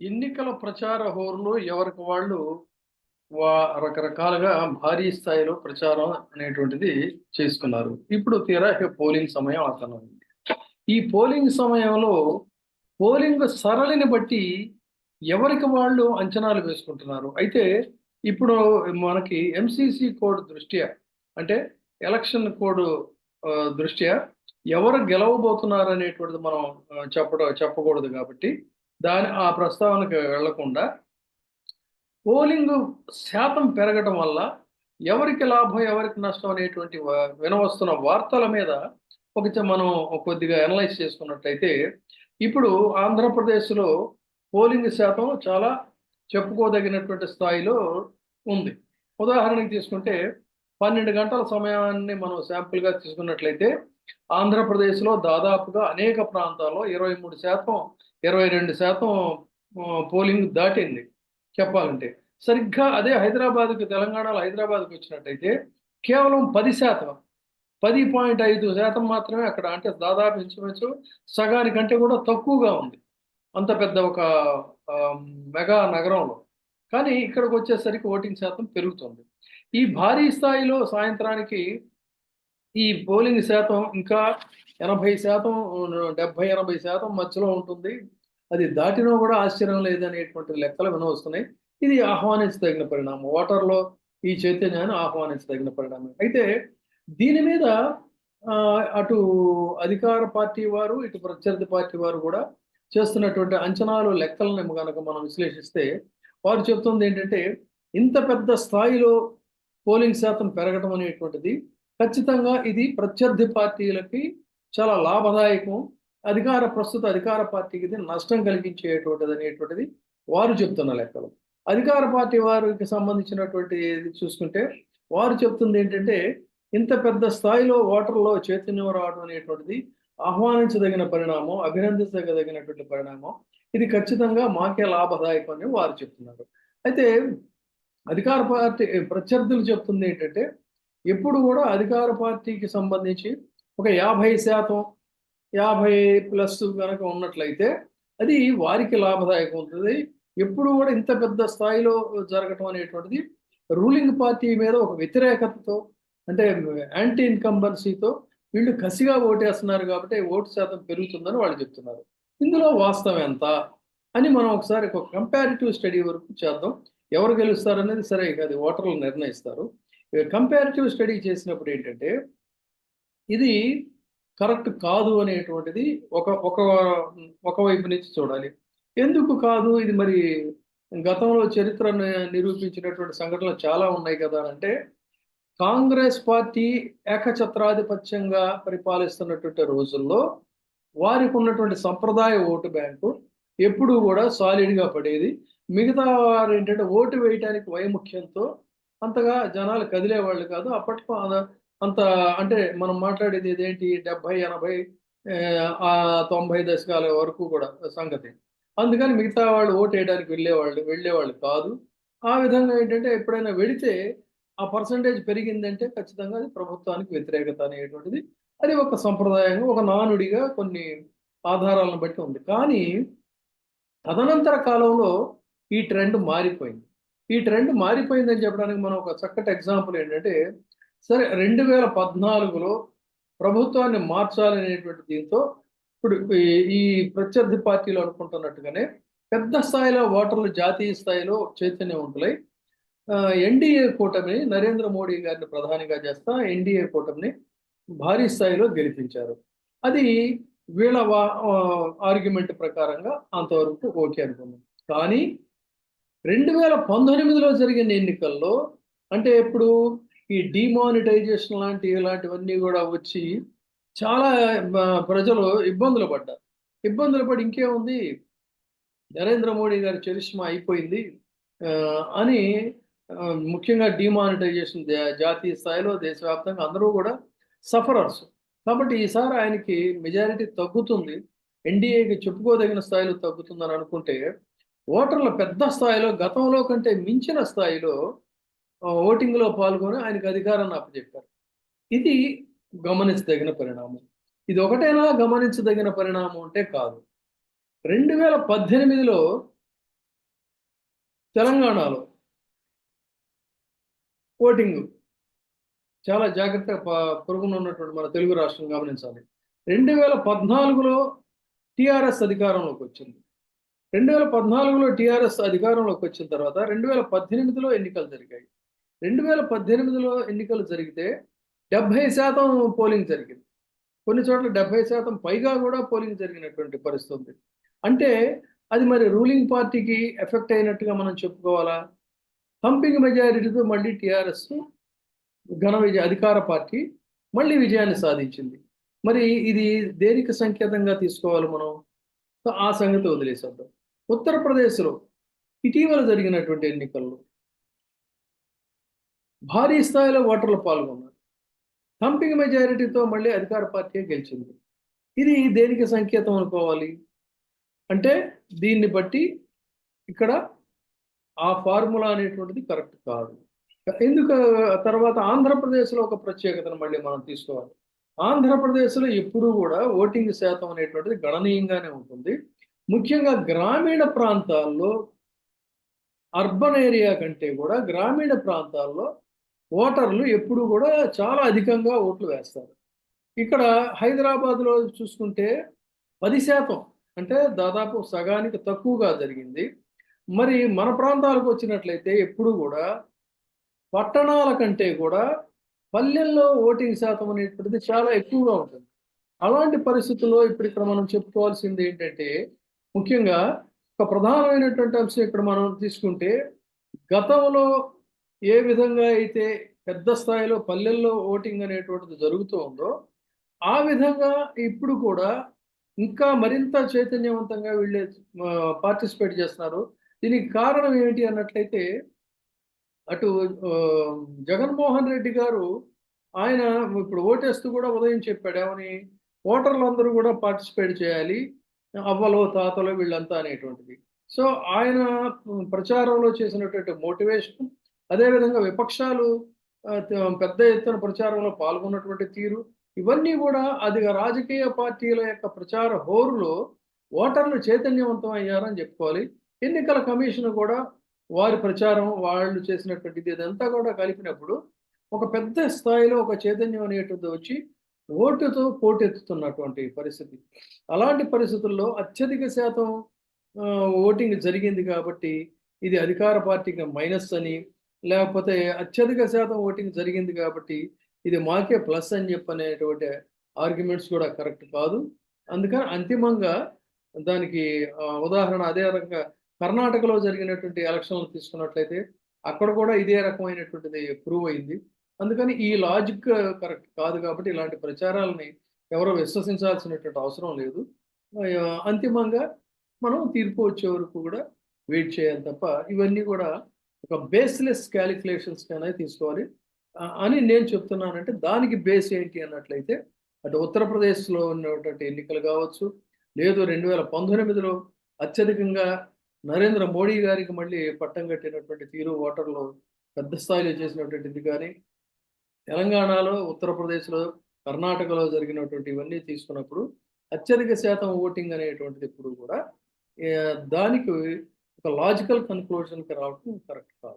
ఎన్నికల ప్రచార హోరులో ఎవరికి వాళ్ళు వా రకరకాలుగా భారీ స్థాయిలో ప్రచారం అనేటువంటిది చేసుకున్నారు. ఇప్పుడు తీరా పోలింగ్ సమయం ఆసన్నమైంది ఈ పోలింగ్ సమయంలో పోలింగ్ సరళిని బట్టి ఎవరికి వాళ్ళు అంచనాలు వేసుకుంటున్నారు? అయితే ఇప్పుడు మనకి ఎంసిసి కోడ్ దృష్ట్యా అంటే ఎలక్షన్ కోడ్ దృష్ట్యా ఎవరు గెలవబోతున్నారు అనేటువంటిది మనం చెప్పడం చెప్పకూడదు కాబట్టి దాని ఆ ప్రస్తావనకు వెళ్ళకుండా పోలింగ్ శాతం పెరగటం వల్ల ఎవరికి లాభం ఎవరికి నష్టం అనేటువంటి వినవస్తున్న వార్తల మీద ఒక మనం కొద్దిగా అనలైజ్ చేసుకున్నట్టయితే ఇప్పుడు ఆంధ్రప్రదేశ్లో పోలింగ్ శాతం చాలా చెప్పుకోదగినటువంటి స్థాయిలో ఉంది. ఉదాహరణకి తీసుకుంటే పన్నెండు గంటల సమయాన్ని మనం శాంపుల్గా తీసుకున్నట్లయితే ఆంధ్రప్రదేశ్లో దాదాపుగా అనేక ప్రాంతాల్లో ఇరవై మూడు శాతం ఇరవై రెండు శాతం పోలింగ్ దాటింది. చెప్పాలంటే సరిగ్గా అదే హైదరాబాద్కి తెలంగాణలో హైదరాబాద్కి వచ్చినట్టయితే కేవలం పది శాతం పది పాయింట్ ఐదు శాతం మాత్రమే అక్కడ అంటే దాదాపు ఇంచుమించు సగానికంటే కూడా తక్కువగా ఉంది. అంత పెద్ద ఒక మెగా నగరంలో. కానీ ఇక్కడికి వచ్చేసరికి ఓటింగ్ శాతం పెరుగుతుంది. ఈ భారీ స్థాయిలో సాయంత్రానికి ఈ పోలింగ్ శాతం ఇంకా ఎనభై శాతం డెబ్బై ఎనభై శాతం మధ్యలో ఉంటుంది. అది దాటినా కూడా ఆశ్చర్యం లేదనేటువంటి లెక్కలు వినవస్తున్నాయి ఇది ఆహ్వానించదగిన పరిణామం. ఓటర్లో ఈ చైతన్యాన్ని ఆహ్వానించదగిన పరిణామం. అయితే దీని మీద ఆ, అటు అధికార పార్టీ వారు ఇటు ప్రత్యర్థి పార్టీ వారు కూడా చేస్తున్నటువంటి అంచనాలు లెక్కలను కనుక మనం విశ్లేషిస్తే వారు చెప్తుంది ఏంటంటే ఇంత పెద్ద స్థాయిలో పోలింగ్ శాతం పెరగడం అనేటువంటిది ఖచ్చితంగా ఇది ప్రత్యర్థి పార్టీలకి చాలా లాభదాయకం. అధికార ప్రస్తుత అధికార పార్టీకి ఇది నష్టం కలిగించేటువంటిది అనేటువంటిది వారు చెప్తున్న లెక్కలు. అధికార పార్టీ వారికి సంబంధించినటువంటి ఇది చూసుకుంటే వారు చెప్తుంది ఏంటంటే ఇంత పెద్ద స్థాయిలో ఓటర్లో చైతన్యం రావడం అనేటువంటిది ఆహ్వానించదగిన పరిణామం అభినందించదగినటువంటి పరిణామం. ఇది ఖచ్చితంగా మాకే లాభదాయకం అని వారు చెప్తున్నారు. అయితే అధికార పార్టీ ప్రత్యర్థులు చెప్తుంది ఏంటంటే ఎప్పుడు కూడా అధికార పార్టీకి సంబంధించి ఒక యాభై శాతం యాభై ప్లస్ కనుక ఉన్నట్లయితే అది వారికి లాభదాయకం ఉంటుంది. ఎప్పుడు కూడా ఇంత పెద్ద స్థాయిలో జరగటం అనేటువంటిది రూలింగ్ పార్టీ మీద ఒక వ్యతిరేకతతో అంటే యాంటీ ఇన్కంబెన్సీతో వీళ్ళు కసిగా ఓటేస్తున్నారు కాబట్టి ఓటు శాతం పెరుగుతుందని వాళ్ళు చెప్తున్నారు. ఇందులో వాస్తవం ఎంత? అని మనం ఒకసారి ఒక కంపారిటివ్ స్టడీ వరకు చేద్దాం. ఎవరు గెలుస్తారనేది సరే కాదు అది ఓటర్లు నిర్ణయిస్తారు. కంపారిటివ్ స్టడీ చేసినప్పుడు ఏంటంటే ఇది కరెక్ట్ కాదు అనేటువంటిది ఒక ఒక ఒకవైపు నుంచి చూడాలి. ఎందుకు కాదు? ఇది మరి గతంలో చరిత్ర నిరూపించినటువంటి సంఘటనలు చాలా ఉన్నాయి కదా అంటే కాంగ్రెస్ పార్టీ ఏకఛత్రాధిపత్యంగా పరిపాలిస్తున్నటువంటి రోజుల్లో వారికి ఉన్నటువంటి సంప్రదాయ ఓటు బ్యాంకు ఎప్పుడూ కూడా సాలిడ్గా పడేది. మిగతా వారు ఏంటంటే ఓటు వేయటానికి వైముఖ్యంతో అంతగా జనాలు కదిలేవాళ్ళు కాదు. అప్పటికో అంత అంటే మనం మాట్లాడేది ఇదేంటి? డెబ్బై ఎనభై ఆ తొంభై దశకాల వరకు కూడా సంగతి. అందుకని మిగతా వాళ్ళు ఓటు వేయడానికి వెళ్ళేవాళ్ళు వెళ్ళేవాళ్ళు కాదు. ఆ విధంగా ఏంటంటే ఎప్పుడైనా వెళితే ఆ పర్సంటేజ్ పెరిగిందంటే ఖచ్చితంగా అది ప్రభుత్వానికి వ్యతిరేకత అనేటువంటిది. అది ఒక సంప్రదాయంగా ఒక నానుడిగా కొన్ని ఆధారాలను బట్టి ఉంది. కానీ తదనంతర కాలంలో ఈ ట్రెండ్ మారిపోయింది. ఈ ట్రెండ్ మారిపోయిందని చెప్పడానికి మనం ఒక చక్కటి ఎగ్జాంపుల్ ఏంటంటే సరే రెండు వేల పద్నాలుగులో ప్రభుత్వాన్ని మార్చాలనేటువంటి దీంతో ఇప్పుడు ఈ- ప్రత్యర్థి పార్టీలు అనుకుంటున్నట్టుగానే పెద్ద స్థాయిలో ఓటర్లు జాతీయ స్థాయిలో చైతన్యవంతులై ఎన్డీఏ కూటమిని నరేంద్ర మోడీ గారిని ప్రధానిగా చేస్తా ఎన్డీఏ కూటమిని భారీ స్థాయిలో గెలిపించారు. అది వీళ్ళ ఆర్గ్యుమెంట్ ప్రకారంగా అంతవరకు ఓకే అనుకున్నాం కానీ రెండు వేల పంతొమ్మిదిలో జరిగిన ఎన్నికల్లో అంటే ఇప్పుడు ఈ డిమానిటైజేషన్ లాంటి ఇలాంటివన్నీ కూడా వచ్చి చాలా ప్రజలు ఇబ్బందులు పడ్డారు. ఇబ్బందులు పడి ఇంకేముంది? నరేంద్ర మోడీ గారి చరిష్మా అయిపోయింది ఆ, అని ముఖ్యంగా డిమానిటైజేషన్ జాతీయ స్థాయిలో దేశవ్యాప్తంగా అందరూ కూడా సఫరర్స్. కాబట్టి ఈసారి ఆయనకి మెజారిటీ తగ్గుతుంది. ఎన్డీఏకి చెప్పుకోదగిన స్థాయిలో తగ్గుతుందని అనుకుంటే ఓటర్ల పెద్ద స్థాయిలో గతంలో కంటే మించిన స్థాయిలో ఓటింగ్లో పాల్గొని ఆయనకు అధికారాన్ని అప్పచెప్పారు. ఇది గమనించదగిన పరిణామం. ఇది ఒకటైనా గమనించదగిన పరిణామం అంటే కాదు. రెండు వేల పద్దెనిమిదిలో తెలంగాణలో ఓటింగ్ చాలా జాగ్రత్తగా ప- పొరుగున ఉన్నటువంటి మన తెలుగు రాష్ట్రం గమనించాలి. రెండు వేల పద్నాలుగులో టిఆర్ఎస్ అధికారంలోకి వచ్చింది. రెండు వేల పద్నాలుగులో టీఆర్ఎస్ అధికారంలోకి వచ్చిన తర్వాత రెండు వేల పద్దెనిమిదిలో ఎన్నికలు జరిగాయి. రెండు వేల పద్దెనిమిదిలో ఎన్నికలు జరిగితే డెబ్బై శాతం పోలింగ్ జరిగింది. కొన్ని చోట్ల డెబ్బై శాతం పైగా కూడా పోలింగ్ జరిగినటువంటి పరిస్థితి అంటే అది మరి రూలింగ్ పార్టీకి ఎఫెక్ట్ అయినట్టుగా మనం చెప్పుకోవాలా? పంపింగ్ మెజారిటీతో మళ్ళీ టీఆర్ఎస్ ఘన విజయ అధికార పార్టీ మళ్ళీ విజయాన్ని సాధించింది. మరి ఇది దేనికి సంకేతంగా తీసుకోవాలి మనం? ఆ సంగతి వదిలేసేద్దాం. ఉత్తరప్రదేశ్లో ఇటీవల జరిగినటువంటి ఎన్నికల్లో భారీ స్థాయిలో ఓటర్లు పాల్గొన్నారు. థంపింగ్ మెజారిటీతో మళ్ళీ అధికార పార్టీ గెలిచింది. ఇది దేనికి సంకేతం అనుకోవాలి? అంటే దీన్ని బట్టి ఇక్కడ ఆ ఫార్ములా అనేటువంటిది కరెక్ట్ కాదు. ఎందుకు? తర్వాత ఆంధ్రప్రదేశ్లో ఒక ప్రత్యేకతను మళ్ళీ మనం తీసుకోవాలి. ఆంధ్రప్రదేశ్లో ఎప్పుడూ కూడా ఓటింగ్ శాతం అనేటువంటిది గణనీయంగానే ఉంటుంది. ముఖ్యంగా గ్రామీణ ప్రాంతాల్లో అర్బన్ ఏరియా కంటే కూడా గ్రామీణ ప్రాంతాల్లో ఓటర్లు ఎప్పుడు కూడా చాలా అధికంగా ఓట్లు వేస్తారు. ఇక్కడ హైదరాబాద్లో చూసుకుంటే పది శాతం అంటే దాదాపు సగానికి తక్కువగా జరిగింది. మరి మన ప్రాంతాలకు వచ్చినట్లయితే ఎప్పుడు కూడా పట్టణాల కంటే కూడా పల్లెల్లో ఓటింగ్ శాతం అనేటువంటిది చాలా ఎక్కువగా ఉంటుంది. అలాంటి పరిస్థితుల్లో ఇప్పుడు ఇక్కడ మనం చెప్పుకోవాల్సింది ఏంటంటే ముఖ్యంగా ఒక ప్రధానమైనటువంటి అంశం ఇక్కడ మనం తీసుకుంటే గతంలో ఏ విధంగా అయితే పెద్ద స్థాయిలో పల్లెల్లో ఓటింగ్ అనేటువంటిది జరుగుతూ ఉందో ఆ విధంగా ఇప్పుడు కూడా ఇంకా మరింత చైతన్యవంతంగా వీళ్ళే పార్టిసిపేట్ చేస్తున్నారు. దీనికి కారణం ఏమిటి అన్నట్లయితే అటు జగన్మోహన్ రెడ్డి గారు ఆయన ఇప్పుడు ఓటేస్తూ కూడా ఉదయం చెప్పాడు. ఏమని? ఓటర్లందరూ కూడా పార్టిసిపేట్ చేయాలి. అవ్వలో తాతలు వీళ్ళంతా అనేటువంటిది. సో ఆయన ప్రచారంలో చేసినటువంటి మోటివేషన్ అదేవిధంగా విపక్షాలు పెద్ద ఎత్తున ప్రచారంలో పాల్గొన్నటువంటి తీరు ఇవన్నీ కూడా అది రాజకీయ పార్టీల యొక్క ప్రచార హోరులో ఓటర్లు చైతన్యవంతం అయ్యారని చెప్పుకోవాలి. ఎన్నికల కమిషన్ కూడా వారి ప్రచారం వాళ్ళు చేసినటువంటిది ఇదంతా కూడా కలిపినప్పుడు ఒక పెద్ద స్థాయిలో ఒక చైతన్యం అనేటువంటిది వచ్చి ఓటుతో పోటెత్తుతున్నటువంటి పరిస్థితి. అలాంటి పరిస్థితుల్లో అత్యధిక శాతం ఆ, ఓటింగ్ జరిగింది కాబట్టి ఇది అధికార పార్టీకి మైనస్ అని లేకపోతే అత్యధిక శాతం ఓటింగ్ జరిగింది కాబట్టి ఇది మాకే ప్లస్ అని చెప్పనేటువంటి ఆర్గ్యుమెంట్స్ కూడా కరెక్ట్ కాదు. అందుకని అంతిమంగా దానికి ఉదాహరణ అదే రకంగా కర్ణాటకలో జరిగినటువంటి ఎలక్షన్లు తీసుకున్నట్లయితే అక్కడ కూడా ఇదే రకమైనటువంటిది ప్రూవ్ అయింది. అందుకని ఈ లాజిక్ కరెక్ట్ కాదు కాబట్టి ఇలాంటి ప్రచారాలని ఎవరో విశ్వసించాల్సినటువంటి అవసరం లేదు. అంతిమంగా మనం తీర్పు వచ్చే వరకు కూడా వెయిట్ చేయాలి తప్ప ఇవన్నీ కూడా ఒక బేస్లెస్ క్యాలిక్యులేషన్స్ అనేది తీసుకోవాలి. అని నేను చెప్తున్నానంటే దానికి బేస్ ఏంటి అన్నట్లయితే అటు ఉత్తరప్రదేశ్లో ఉన్నటువంటి ఎన్నికలు కావచ్చు లేదు రెండు వేల పంతొమ్మిదిలో అత్యధికంగా నరేంద్ర మోడీ గారికి మళ్ళీ పట్టం కట్టినటువంటి తీరు ఓటర్లు పెద్ద స్థాయిలో చేసినటువంటిది కానీ తెలంగాణలో ఉత్తరప్రదేశ్లో కర్ణాటకలో జరిగినటువంటి ఇవన్నీ తీసుకున్నప్పుడు అత్యధిక శాతం ఓటింగ్ అనేటువంటిది ఇప్పుడు కూడా దానికి ఒక లాజికల్ కన్క్లూషన్కి రావడం కరెక్ట్ కాదు.